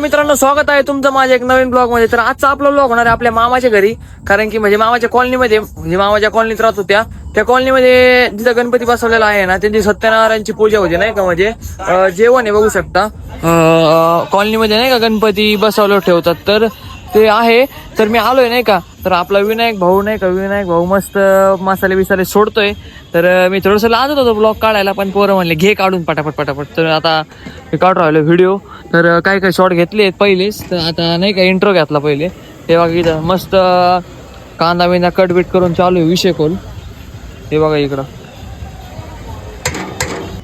मित्रांनो स्वागत आहे तुमचं माझ्या एक नवीन ब्लॉगमध्ये तर आजचा आपला ब्लॉग होणार आहे आपल्या मामाच्या घरी. कारण की म्हणजे मामाच्या कॉलनीमध्ये म्हणजे मामाच्या कॉलनीत राहत होत्या. त्या कॉलनीमध्ये जिथं गणपती बसवलेला आहे ना त्यांची सत्यनारायणची पूजा होती नाही का? म्हणजे जेवण आहे बघू शकता. कॉलनी कॉलनीमध्ये नाही का गणपती बसवलं ठेवतात. तर ते आहे. तर मी आलोय नाही का? तर आपला विनायक भाऊ नाही का? विनायक भाऊ मस्त मसाले बिसाले सोडतोय. तर मी थोडंसं लाजत होतो ब्लॉग काढायला पण पोरं म्हणले घे काढून पटापट पटापट. तर आता मी काढू राहिलो व्हिडिओ. तर काही काही शॉर्ट घेतले आहेत पहिलेच. तर आता नाही का इंट्रो घेतला पहिले. ते बघा इथं मस्त कांदा बिंदा कट बिट करून चालू आहे विषय खोल. हे बघा इकडं.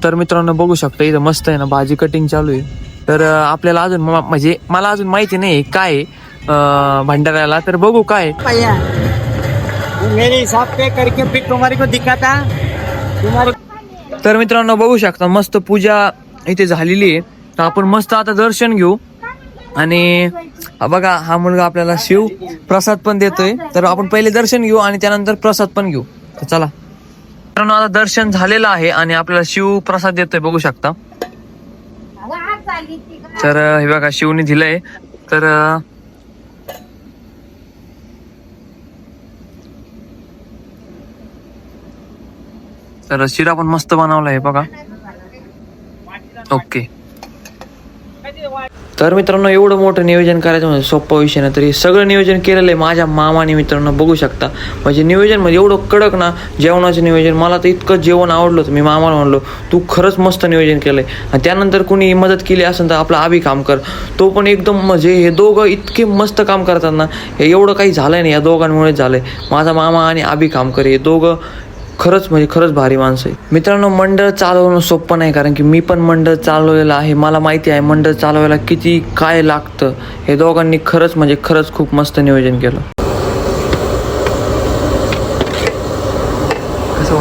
तर मित्रांनो बघू शकता इथं मस्त आहे ना भाजी कटिंग चालू आहे. तर आपल्याला अजून म- म्हणजे मला अजून माहिती नाही काय आहे, भंडाऱ्याला. तर बघू काय. आहे. भैया मेरे हिसाब पे करके फिर तुम्हारे को दिखाता. तुम्हारे तर मित्रांनो बघू शकता मस्त पूजा इथे झालेली आहे. तर आपण मस्त आता दर्शन घेऊ. आणि बघा हा मुलगा आपल्याला शिव प्रसाद पण देतोय. तर आपण पहिले दर्शन घेऊ आणि त्यानंतर प्रसाद पण घेऊ. तर चला. मित्रांनो आता दर्शन झालेलं आहे आणि आपल्याला शिव प्रसाद देतोय बघू शकता. तर हे बघा शिवने दिलंय. तर तर शिरा पण मस्त बनवला आहे बघा. ओके. तर मित्रांनो एवढं मोठं नियोजन करायचं म्हणजे सोप्पा विषय ना तरी सगळं नियोजन केलेलं आहे माझ्या मामाने मित्रांनो बघू शकता. म्हणजे नियोजन म्हणजे एवढं कडक ना जेवणाचं नियोजन मला तर इतकं जेवण आवडलं होतं मी मामाला म्हणलो तू खरंच मस्त नियोजन केलंय. आणि त्यानंतर कुणी मदत केली असेल तर आपला आभी काम कर. तो पण एकदम म्हणजे हे दोघं इतके मस्त काम करतात ना एवढं काही झालंय नाही या दोघांमुळेच झालंय. माझा मामा आणि आभी काम कर हे दोघं खरंच म्हणजे खरंच भारी माणसं आहे. मित्रांनो मंडळ चालवणं सोपं नाही कारण की मी पण मंडळ चालवलेलं आहे. मला माहिती आहे मंडळ चालवायला किती काय लागतं. हे दोघांनी खरंच म्हणजे खरंच खूप मस्त नियोजन केलं. कसं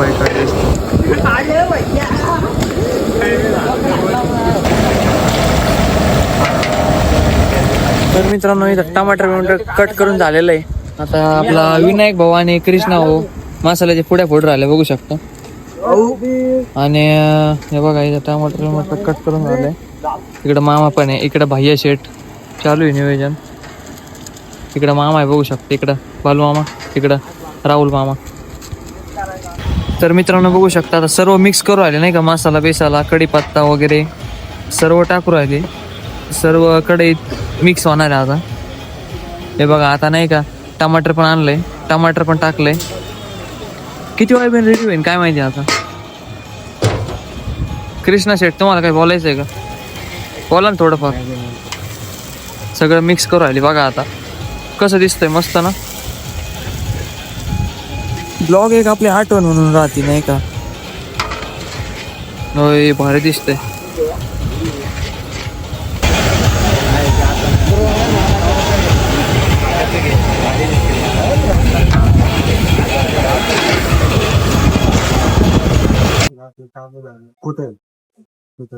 तर मित्रांनो इथं टमाटर बिमाटर कट करून झालेलं आहे. आता आपला विनायक भाऊ आणि कृष्णा भाऊ मसाल्याचे पुढ्या फोड राहिले बघू शकता. आणि हे बघा इथं टमाटर बिमाटर कट करून झालंय इकडं मामा पण आहे इकडं भैया शेठ. चालू आहे नियोजन. इकडं मामा आहे बघू शकता. इकडं बालू मामा इकडं राहुल मामा. तर मित्रांनो बघू शकता आता सर्व मिक्स करू राहिले नाही का? मसाला बेसाला कढीपत्ता वगैरे सर्व टाकू राहिले. सर्व कढईत मिक्स होणार आहे आता. हे बघा आता नाही का? टमाटर पण आणलंय. टमाटर पण टाकलंय. किती वेळ रेडी होईल काय माहिती आता. कृष्णा शेठ तुम्हाला काही बोलायचं आहे का? बोला ना थोडंफार. सगळं मिक्स करू राहिले बघा आता. कसं दिसतंय मस्त ना? ब्लॉग एक आपली आठवण म्हणून राहते नाही का? होय भारी दिसतंय. कुठे कुठे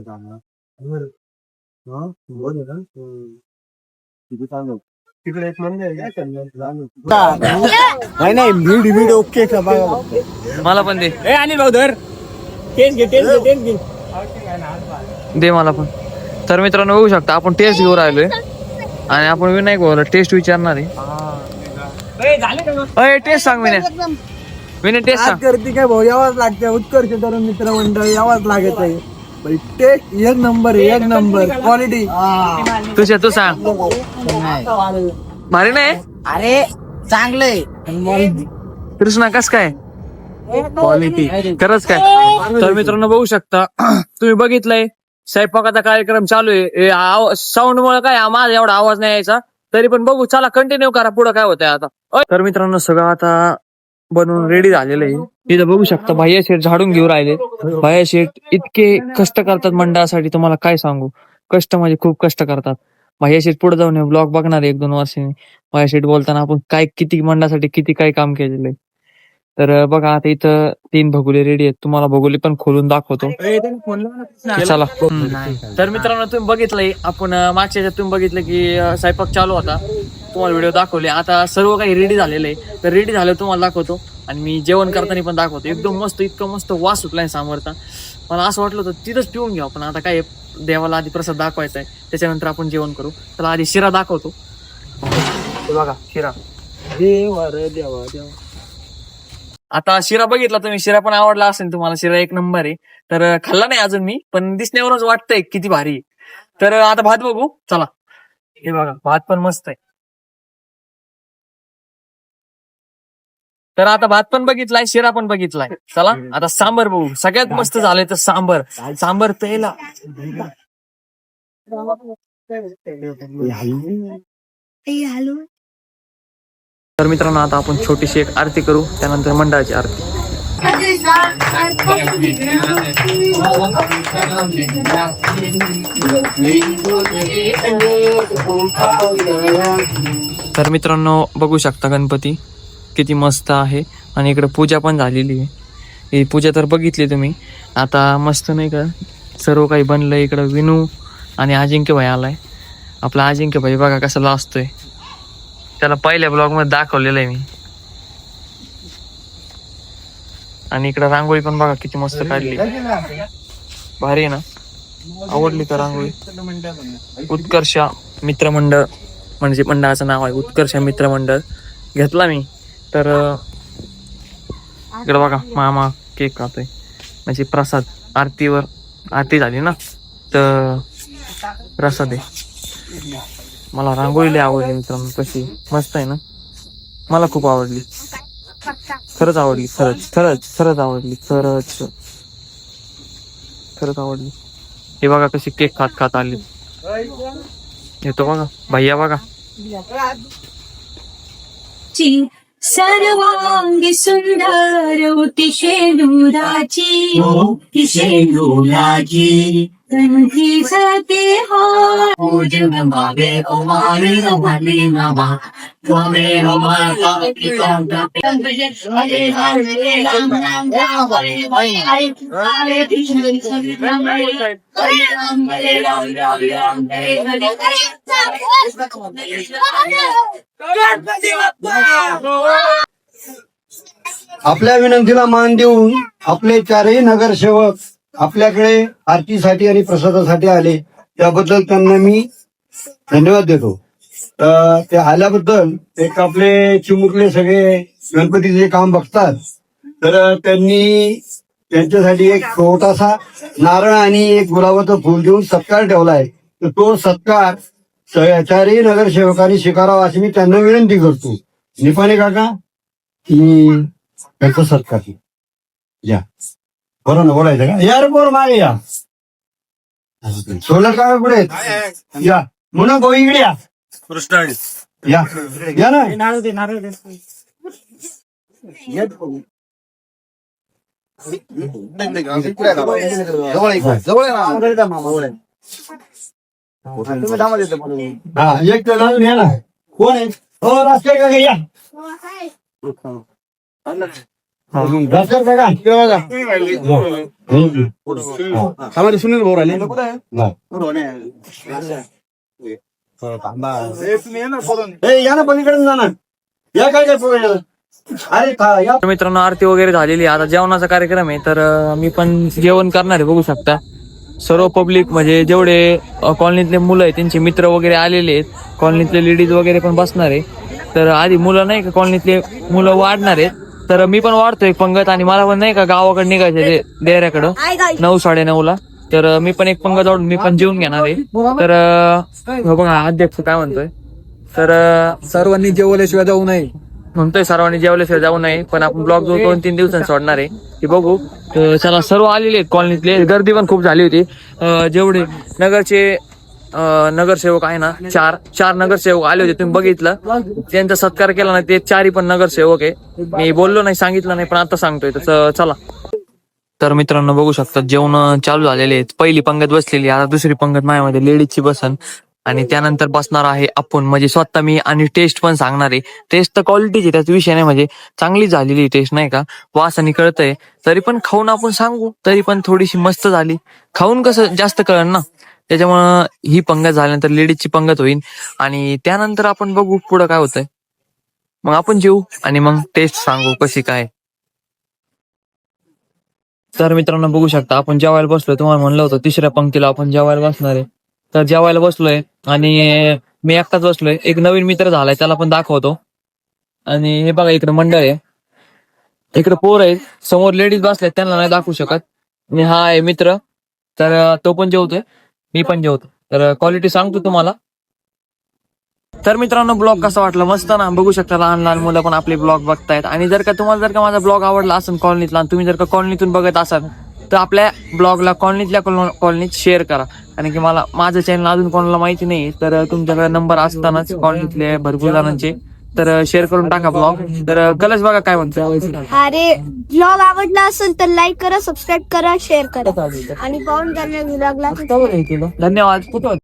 हा बोल ना किती चालू तिकडे एक मंदिर नाही नाही भीड ओके का बघा मला पण दे ए अनिल भाऊ धर टेस्ट घे टेस्ट घे टेस्ट घे दे मला पण तर मित्रांनो बघू शकता आपण टेस्ट घेऊ राहिलोय. आणि आपण विनायक भाऊला टेस्ट विचारणार आहे. टेस्ट सांग विनय विनय टेस्ट आज सांग. काय भाऊ? यावाच लागते उत्कर्ष तरुण मित्र मंडळ यावाच लागत आहे. टेस्ट एक नंबर एक नंबर. क्वालिटी तुझ्या तू सांग. भारी नाही? अरे चांगलंय कृष्णा कस काय? क्वालिटी खरंच काय? तर मित्रांनो बघू शकता. तुम्ही बघितलंय स्वयंपाकाचा कार्यक्रम चालू आहे. साऊंड मुळे काय हा माझा एवढा आवाज नाही यायचा. तरी पण बघू चला कंटिन्यू करा. पुढे काय होतंय आता. अय. तर मित्रांनो सगळं आता बनवून रेडी झालेलं आहे. इथं बघू शकता भैया शेठ झाडून घेऊ राहिले. भैया शेठ इतके कष्ट करतात मंडळासाठी तुम्हाला काय सांगू? कष्ट म्हणजे खूप कष्ट करतात. भैया शेठ पुढे जाऊन ब्लॉग बघणार आहे एक दोन वर्षांनी. भैया शेठ बोलताना आपण काय किती मंडळासाठी किती काय काम केलेलं आहे. तर बघा आता इथं तीन भगुले रेडी आहेत. तुम्हाला भगुले पण खोलून दाखवतो. चला. तर मित्रांनो तुम्ही बघितलंय आपण मागच्या तुम्ही बघितलं की स्वयंपाक चालू होता. तुम्हाला व्हिडिओ दाखवले. आता सर्व काही रेडी झालेलं आहे. तर रेडी झालं तुम्हाला दाखवतो. आणि मी जेवण करताना पण दाखवतो. एकदम मस्त इतकं मस्त वास सुटलाय सामोरचा. मला असं वाटलं होतं तिथंच पिऊन घेऊ आपण आता काय देवाला आधी प्रसाद दाखवायचा आहे. त्याच्यानंतर आपण जेवण करू. त्याला आधी शिरा दाखवतो. हे बघा शिरा. देवा देवा देवा. आता शिरा बघितला तुम्ही. शिरा पण आवडला असेल तुम्हाला. शिरा एक नंबर आहे. तर खाल्ला नाही अजून मी पण दिसण्यावरच वाटतंय किती भारी आहे. तर आता भात बघू. चला. हे बघा भात पण मस्त आहे. तर आता भात पण बघितलाय शिरा पण बघितलाय. चला आता सांबर बघू. सगळ्यात मस्त झालंय तर सांबर. सांबर प्यायला. तर मित्रांनो आता आपण छोटीशी एक आरती करू. त्यानंतर मंडळाची आरती. तर मित्रांनो बघू शकता गणपती. किती मस्त आहे. आणि इकडे पूजा पण झालेली आहे. ही पूजा तर बघितली तुम्ही. आता मस्त नाही का सर्व काही बनलं इकडं विनू आणि अजिंक्य भाई आलाय. आपला अजिंक्य भाई बघा कसा लाजतोय त्याला पहिल्या ब्लॉगमध्ये दाखवलेलं आहे मी. आणि इकडे रांगोळी पण बघा किती मस्त काढली. भारी आहे ना? आवडली का रांगोळी? उत्कर्ष मित्रमंडळ म्हणजे मंडळाचं नाव आहे. उत्कर्ष मित्रमंडळ घेतला मी. तर इकडे बघा मामा केक खातोय. म्हणजे प्रसाद आरतीवर आरती झाली ना? तर प्रसाद आहे. मला रांगोळी आवडली मित्रांनो कशी? मस्त आहे ना? मला खूप आवडली. खरंच आवडली खरंच खरंच खरंच आवडली खरंच. खरंच आवडली. हे बघा कशी केक खात खात आली. येतो बघा भैया बघा. सर्वांगी सुंदर शेंदुराची ती शेंदुराची कंठी सते हा पूजन मागे ओमारे ओमारे नामा त्वमेव माता पिता हरे हरे राम राम राम हरे हरे हरे कृष्ण राम हरे राम हरे राम राम राम हरे हरे आपल्या विनंतीला मान देऊन आपले चारही नगरसेवक आपल्याकडे आरतीसाठी आणि प्रसादासाठी आले. त्याबद्दल त्यांना मी धन्यवाद देतो. तर ते आल्याबद्दल एक आपले चिमुकले सगळे गणपतीचे काम बघतात तर त्यांनी त्यांच्यासाठी एक छोटासा नारळ आणि एक गुलाबाचं फुल देऊन सत्कार ठेवलाय. तर तो सत्कार चारही नगरसेवकांनी स्वीकारावा अशी मी त्यांना विनंती करतो. निपाणे काका की त्याचा सत्कार या. बरं ना बोलायचं का? या रे पोर मागे या. सोलर काका कुठे आहेत? या. म्हणून भाऊ इकडे या या या ना हा एक तर अजून या ना हो पलीकडे जा ना. या काय काय अरे खा या. तर मित्रांनो आरती वगैरे झालेली आहे. आता जेवणाचा कार्यक्रम आहे तर अं, मी पण जेवण करणार आहे बघू शकता. सर्व पब्लिक म्हणजे जेवढे अं, कॉलनीतले मुलं आहेत त्यांचे मित्र वगैरे आलेले आहेत. कॉलनीतले लेडीज वगैरे पण बसणार आहे. तर आधी मुलं नाही का कॉलनीतले मुलं वाढणार आहेत. तर मी पण वाढतोय पंगत आणि मला पण नाही का गावाकडे निघायचं डेऱ्याकडं नऊ साडे ला तर मी पण एक पंगत वाढून मी पण जेवून घेणार आहे. तर हो बघा अध्यक्ष काय म्हणतोय? तर सर्वांनी जेवल्याशिवाय जाऊ नये. म्हणतोय सर्वांनी जेवल्याशिवाय जाऊ नये पण आपण ब्लॉग जो दोन तीन दिवसांनी सोडणार आहे ते बघू. चला सर्व आलेले आहेत कॉलनीतले. गर्दी पण खूप झाली होती. जेवढे नगरचे नगरसेवक आहे ना चार चार नगरसेवक आले होते तुम्ही बघितलं. त्यांचा सत्कार केला ना ते चारही पण नगरसेवक आहे. मी बोललो नाही सांगितलं नाही पण आता सांगतोय. तर चला. तर मित्रांनो बघू शकता जेवण चालू झालेले आहेत. पहिली पंगत बसलेली आता दुसरी पंगत माझ्यामध्ये लेडीजची बसन. आणि त्यानंतर बसणार आहे आपण. म्हणजे स्वतः मी आणि टेस्ट पण सांगणार आहे. टेस्ट तर क्वालिटीची त्याच विषय नाही. म्हणजे चांगली झालेली टेस्ट नाही का? वास आणि कळतंय. तरी पण खाऊन आपण सांगू. तरी पण थोडीशी मस्त झाली. खाऊन कसं जास्त कळण ना? त्याच्यामुळं ही पंगत झाल्यानंतर लेडीजची पंगत होईल. आणि त्यानंतर आपण बघू पुढं काय होतंय. मग आपण जेऊ आणि मग टेस्ट सांगू कशी काय. तर मित्रांनो बघू शकता आपण जेवायला बसलोय. तुम्हाला म्हणलं होतं तिसऱ्या पंक्तीला आपण जेवायला बसणार आहे. तर जेवायला बसलोय आणि मी एकटाच बसलोय. एक नवीन मित्र झालाय त्याला पण दाखवतो. आणि हे बघा इकडे मंडळ आहे. इकडे पोर आहे समोर लेडीज बसल्यात त्यांना नाही दाखवू शकत. आणि हा आहे मित्र. तर तो पण जेवतोय मी पण जेवतो. तर क्वालिटी सांगतो तुम्हाला. तर मित्रांनो ब्लॉग कसा वाटला? मस्त ना? बघू शकता लहान लहान मुलं पण आपले ब्लॉग बघतायत. आणि जर का तुम्हाला जर का माझा ब्लॉग आवडला असेल कॉलनीतला आणि तुम्ही जर का कॉलनीतून बघत असाल तर आपल्या ब्लॉगला कॉलनीतल्या कॉलनीत शेअर करा. कारण की मला माझं चॅनल अजून कोणाला माहिती नाही तर तुमच्याकडे नंबर असतानाच कॉलनीतले भरपूर जणांचे तर शेअर करून टाका ब्लॉग. तर कलश बघा काय म्हणतो अरे ब्लॉग आवडला असेल तर लाईक करा सबस्क्राईब करा शेअर करा. आणि पाहून करण्या विभागला धन्यवाद.